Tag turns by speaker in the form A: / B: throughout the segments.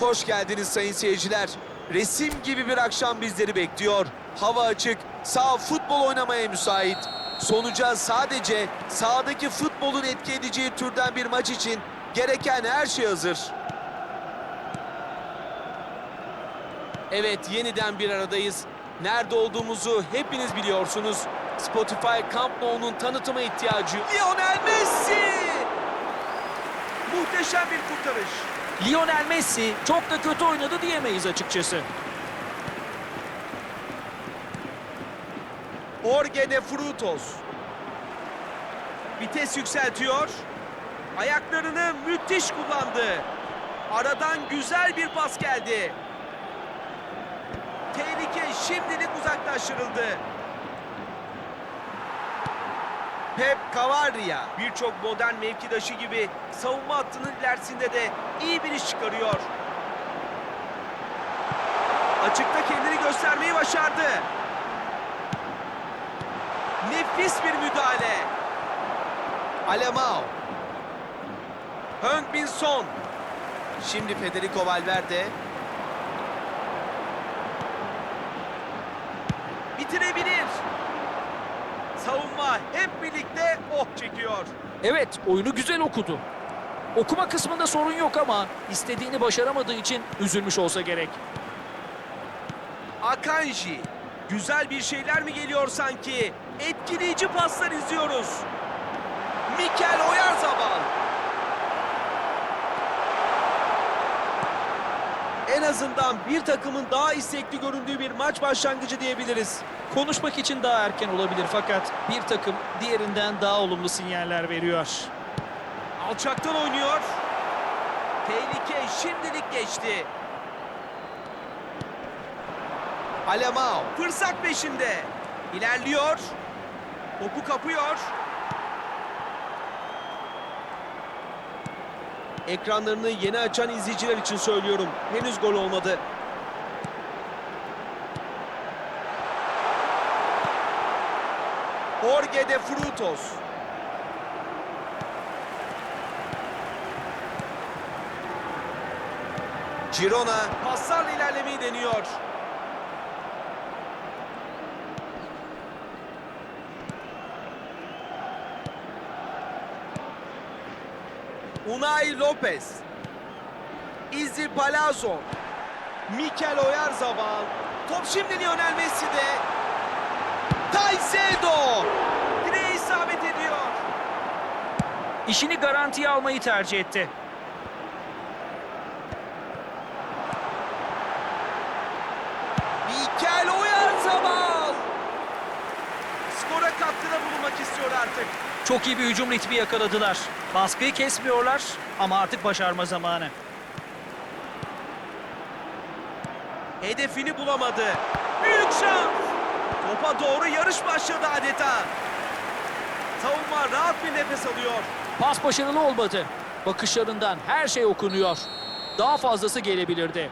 A: Hoş geldiniz sayın seyirciler. Resim gibi bir akşam bizleri bekliyor. Hava açık, sağ futbol oynamaya müsait. Sonuca sadece sahadaki futbolun etki edeceği türden bir maç için gereken her şey hazır. Evet, yeniden bir aradayız. Nerede olduğumuzu hepiniz biliyorsunuz. Spotify Camp Nou'nun tanıtıma ihtiyacı. Lionel Messi! Muhteşem bir kurtarış.
B: Lionel Messi çok da kötü oynadı diyemeyiz açıkçası.
A: Jorge de Frutos. Vites yükseltiyor. Ayaklarını müthiş kullandı. Aradan güzel bir pas geldi. Tehlike şimdilik uzaklaştırıldı. Pep Cavarria birçok modern mevkidaşı gibi savunma hattının ilerisinde de iyi bir iş çıkarıyor. Açıkta kendini göstermeyi başardı. Nefis bir müdahale. Alemao. Heung-Min Son. Şimdi Federico Valverde. Bitirebilir. Savunma hep birlikte oh çekiyor.
B: Evet oyunu güzel okudu. Okuma kısmında sorun yok ama istediğini başaramadığı için üzülmüş olsa gerek.
A: Akanji. Güzel bir şeyler mi geliyor sanki? Etkileyici paslar izliyoruz. Mikel Oyarzabal. En azından bir takımın daha istekli göründüğü bir maç başlangıcı diyebiliriz.
B: Konuşmak için daha erken olabilir fakat bir takım diğerinden daha olumlu sinyaller veriyor.
A: Alçaktan oynuyor. Tehlike şimdilik geçti. Alemao fırsat peşinde. İlerliyor. Topu kapıyor. Ekranlarını yeni açan izleyiciler için söylüyorum. Henüz gol olmadı. Jorge de Frutos. Girona paslarla ilerlemeyi deniyor. Unai Lopez. Izzy Palazzo. Mikel Oyarzabal. Top şimdi Lionel Messi'de. Caicedo. Direğe isabet ediyor.
B: İşini garantiye almayı tercih etti.
A: Mikel Oyarzabal. Skora katkıda istiyor artık.
B: Çok iyi bir hücum ritmi yakaladılar. Baskıyı kesmiyorlar ama artık başarma zamanı.
A: Hedefini bulamadı. Büyük şans. Topa doğru yarış başladı adeta. Savunma rahat bir nefes alıyor.
B: Pas başarılı olmadı. Bakışlarından her şey okunuyor. Daha fazlası gelebilirdi.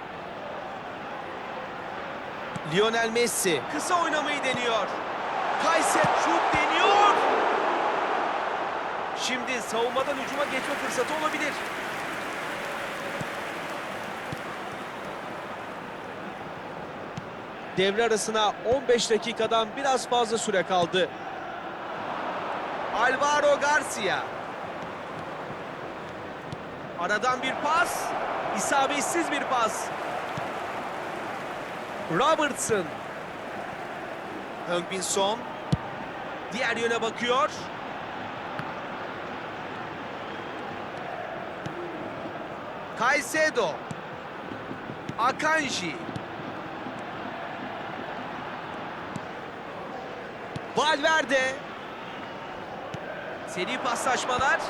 A: Lionel Messi kısa oynamayı deniyor. Kayser şut deniyor. Şimdi savunmadan hücuma geçme fırsatı olabilir. Devre arasına 15 dakikadan biraz fazla süre kaldı. Alvaro Garcia. Aradan bir pas. isabetsiz bir pas. Robertson. Heung-Min Son. Diğer yöne bakıyor. Caicedo. Akanji. Valverde. Seri paslaşmalar.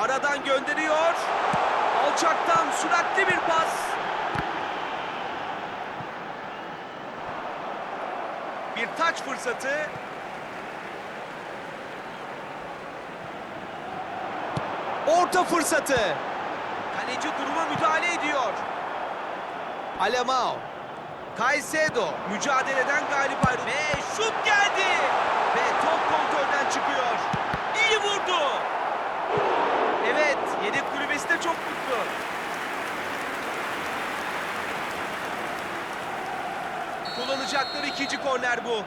A: Aradan gönderiyor. Alçaktan süratli bir pas. Bir taç fırsatı. Orta fırsatı. Kaleci duruma müdahale ediyor. Alemao. Caicedo mücadeleden galip ayrıldı. Ve şut geldi. Ve top kontrolden çıkıyor. İyi vurdu. Evet, yedek kulübesi de çok mutlu. İkinci korner bu.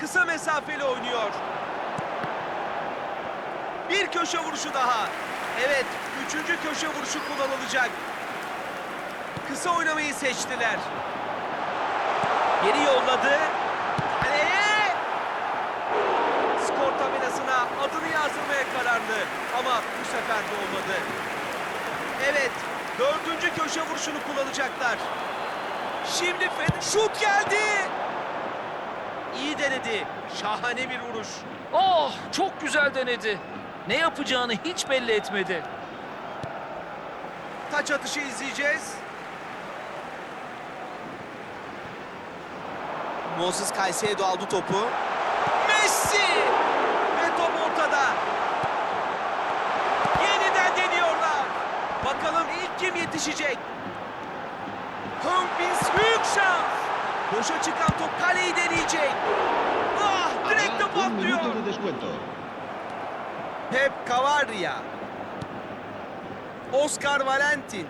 A: Kısa mesafeli oynuyor. Bir köşe vuruşu daha. Evet, üçüncü köşe vuruşu kullanılacak. Kısa oynamayı seçtiler. Geri yolladı. Kaleye! Skor tabelasına adını yazdırmaya kararlı. Ama bu sefer de olmadı. Evet, dördüncü köşe vuruşunu kullanacaklar. Şimdi Fed şut geldi. İyi denedi. Şahane bir vuruş.
B: Oh çok güzel denedi. Ne yapacağını hiç belli etmedi.
A: Taç atışı izleyeceğiz. Moses Caicedo aldı topu. Messi! Ve top ortada. Yeniden deniyorlar. Bakalım ilk kim yetişecek? Humpins büyük şans. Boşa çıkan top kaleyi deneyecek. Ah direkt de
C: descuento.
A: Pep Cavarria. Oscar Valentin.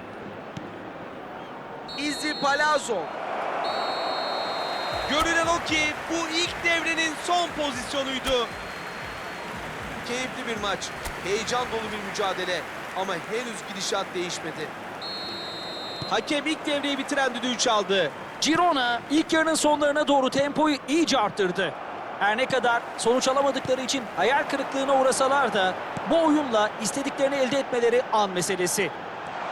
A: Izzy Palazzo. Görünen o ki bu ilk devrenin son pozisyonuydu. Keyifli bir maç. Heyecan dolu bir mücadele. Ama henüz gidişat değişmedi. Hakem ilk devreyi bitiren düdüğü çaldı.
B: Girona ilk yarının sonlarına doğru tempoyu iyice arttırdı. Her ne kadar sonuç alamadıkları için hayal kırıklığına uğrasalar da bu oyunla istediklerini elde etmeleri an meselesi.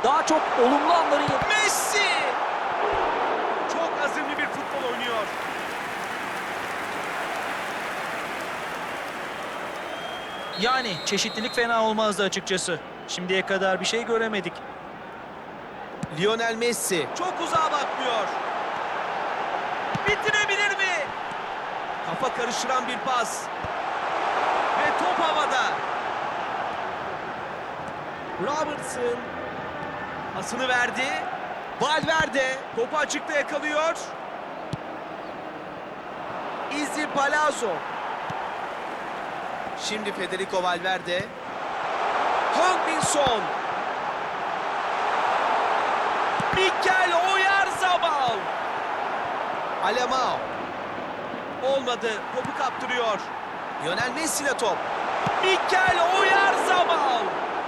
B: Daha çok olumlu anları
A: Messi! Çok azimli bir futbol oynuyor.
B: yani çeşitlilik fena olmazdı açıkçası. Şimdiye kadar bir şey göremedik.
A: Lionel Messi çok uzağa bakmıyor. Bitirebilir mi? Kafa karıştıran bir pas. Ve top havada. Robertson pasını verdi. Valverde topu açıkta yakalıyor. Izzy Palazzo. Şimdi Federico Valverde. Hong-Min Mikel Oyarzabal. Alemao. Olmadı. Topu kaptırıyor. Lionel Messi ile top. Mikel Oyarzabal.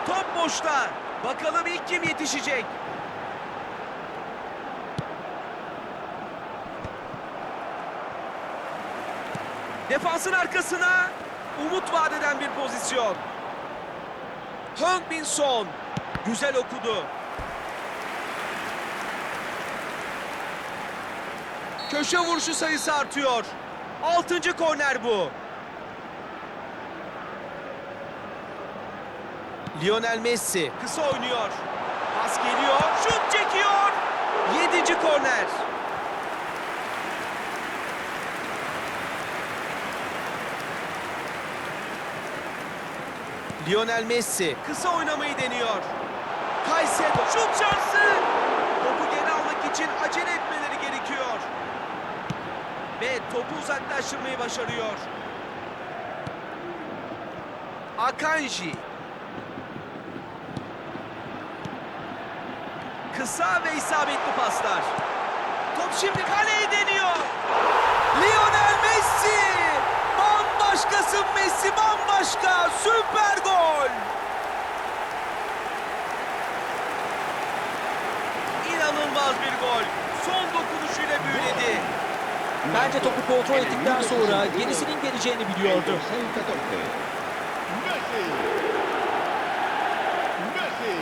A: Top boşta. Bakalım ilk kim yetişecek? Defansın arkasına umut vadeden bir pozisyon. Heung-Min Son güzel okudu. Köşe vuruşu sayısı artıyor. Altıncı korner bu. Lionel Messi kısa oynuyor. Pas geliyor. Şut çekiyor. Yedinci korner. Lionel Messi kısa oynamayı deniyor. Caicedo şut şansı. Topu geri almak için acele etmeleri gerekiyor. Ve topu uzaklaştırmayı başarıyor. Akanji. Kısa ve isabetli paslar. Top şimdi kaleyi deniyor. Lionel Messi! Bambaşkasın Messi bambaşka. Süper gol. İnanılmaz bir gol. Son dokunuşuyla büyüledi.
B: Bence topu kontrol ettikten sonra gerisinin geleceğini biliyordu.
C: El 14. Messi. Messi.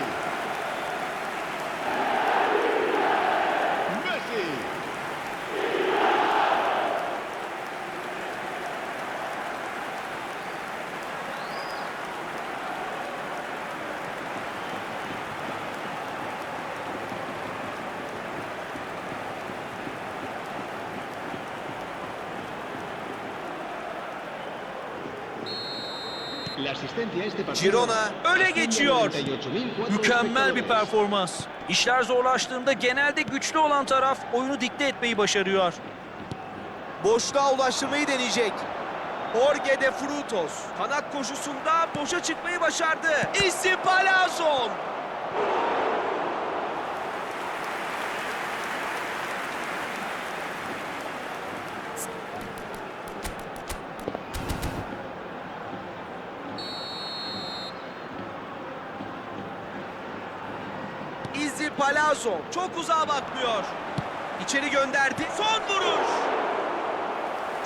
C: Messi. La asistencia a este partido
A: Girona öne geçiyor.
C: 98.004
B: Mükemmel bir performans. İşler zorlaştığında genelde güçlü olan taraf oyunu dikte etmeyi başarıyor.
A: Boşluğa ulaştırmayı deneyecek. Jorge de Frutos. Kanat koşusunda boşa çıkmayı başardı. Izzy Palazzo. Palazzo çok uzağa bakmıyor. İçeri gönderdi. Son vuruş.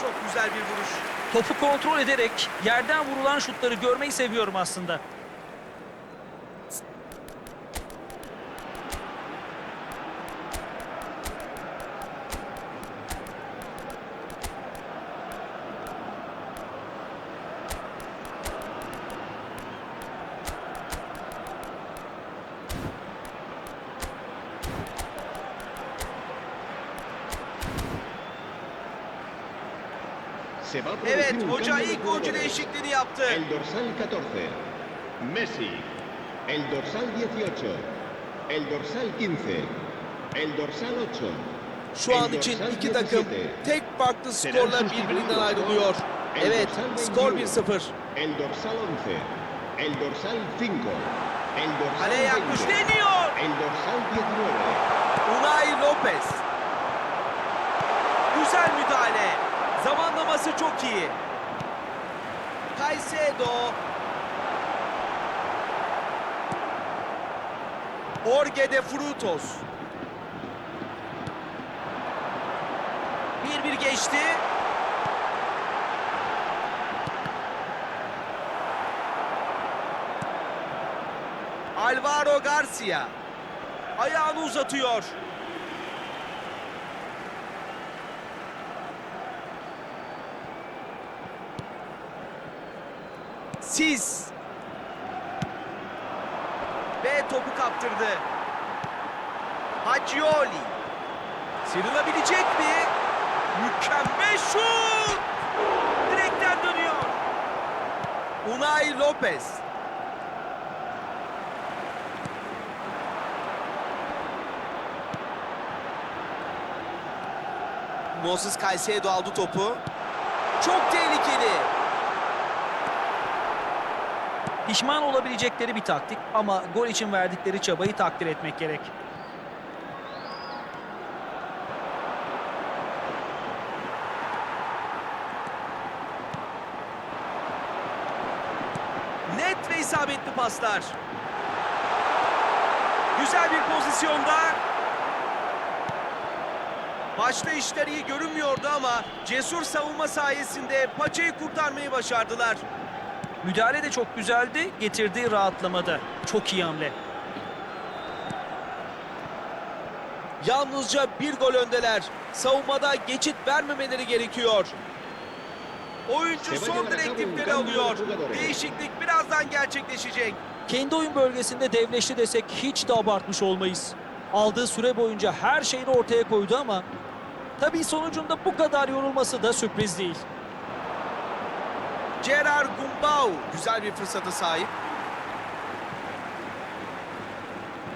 A: Çok güzel bir vuruş.
B: Topu kontrol ederek yerden vurulan şutları görmeyi seviyorum aslında.
A: Evet hoca ilk oyuncu değişikliğini yaptı.
C: El dorsal 14, Messi. El dorsal 18, el dorsal 15, el dorsal 8.
A: Şu an için iki takım tek farklı skorla birbirinden ayrılıyor. Evet skor 1-0.
C: El dorsal 11, el dorsal 5, el dorsal
A: Kaleye
C: 20,
A: yakmış deniyor.
C: el dorsal 19.
A: Unai Lopez. Güzel müdahale. Zamanlaması çok iyi. Caicedo. Jorge de Frutos. 1-1 geçti. Alvaro Garcia. Ayağını uzatıyor. Siz. Ve topu kaptırdı. Haccioli. Sıyrılabilecek mi? Mükemmel şut! Direkten dönüyor. Unai Lopez. Moses Caicedo aldı topu. Çok tehlikeli.
B: Pişman olabilecekleri bir taktik ama gol için verdikleri çabayı takdir etmek gerek.
A: Net ve isabetli paslar. Güzel bir pozisyonda. Başta işler iyi görünmüyordu ama cesur savunma sayesinde paçayı kurtarmayı başardılar.
B: Müdahale de çok güzeldi, getirdiği rahatlamada. Çok iyi hamle.
A: Yalnızca bir gol öndeler. Savunmada geçit vermemeleri gerekiyor. Oyuncu son direktifleri alıyor. Değişiklik birazdan gerçekleşecek.
B: Kendi oyun bölgesinde devleşti desek hiç de abartmış olmayız. Aldığı süre boyunca her şeyini ortaya koydu ama tabii sonucunda bu kadar yorulması da sürpriz değil.
A: Gerard Gumbau güzel bir fırsata sahip.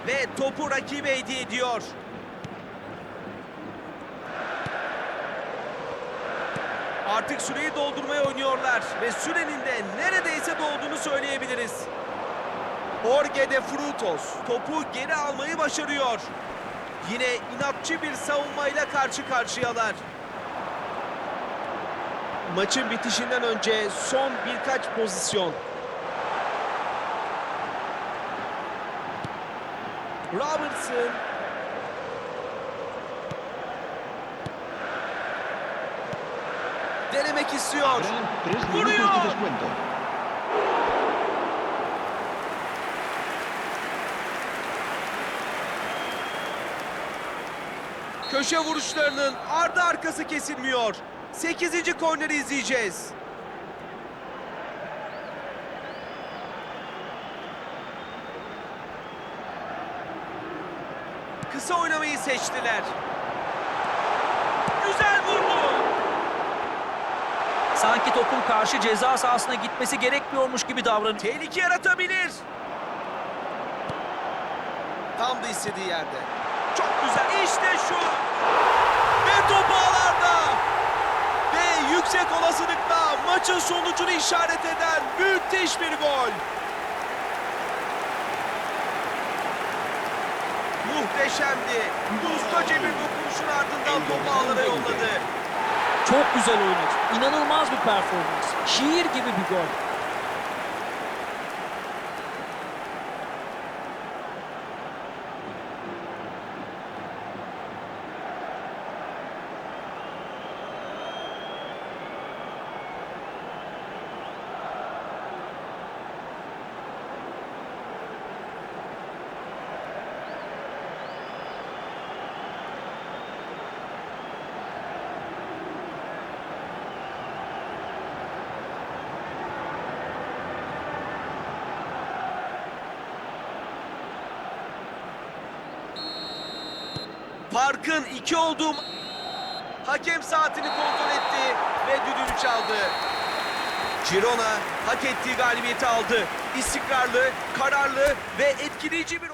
A: Ve topu rakibe hediye ediyor. Artık süreyi doldurmaya oynuyorlar ve sürenin de neredeyse dolduğunu söyleyebiliriz. Jorge de Frutos topu geri almayı başarıyor. Yine inatçı bir savunmayla karşı karşıyalar. Maçın bitişinden önce son birkaç pozisyon. Robertson. Denemek istiyor. Vuruyor. Köşe vuruşlarının ardı arkası kesilmiyor. 8. korneri izleyeceğiz. Kısa oynamayı seçtiler. Güzel vurdu.
B: Sanki topun karşı ceza sahasına gitmesi gerekmiyormuş gibi davranıyor.
A: Tehlike yaratabilir. Tam da istediği yerde. Çok güzel. İşte şu. Ve top ağlarda. Yüksek olasılıkla maçın sonucunu işaret eden müthiş bir gol. Muhteşemdi. Ustaca bir dokunuşun ardından topu ağlara yolladı.
B: Çok güzel oynadı. İnanılmaz bir performans. Şiir gibi bir gol.
A: Farkın iki olduğum hakem saatini kontrol etti ve düdüğünü çaldı. Girona hak ettiği galibiyeti aldı. İstikrarlı, kararlı ve etkileyici bir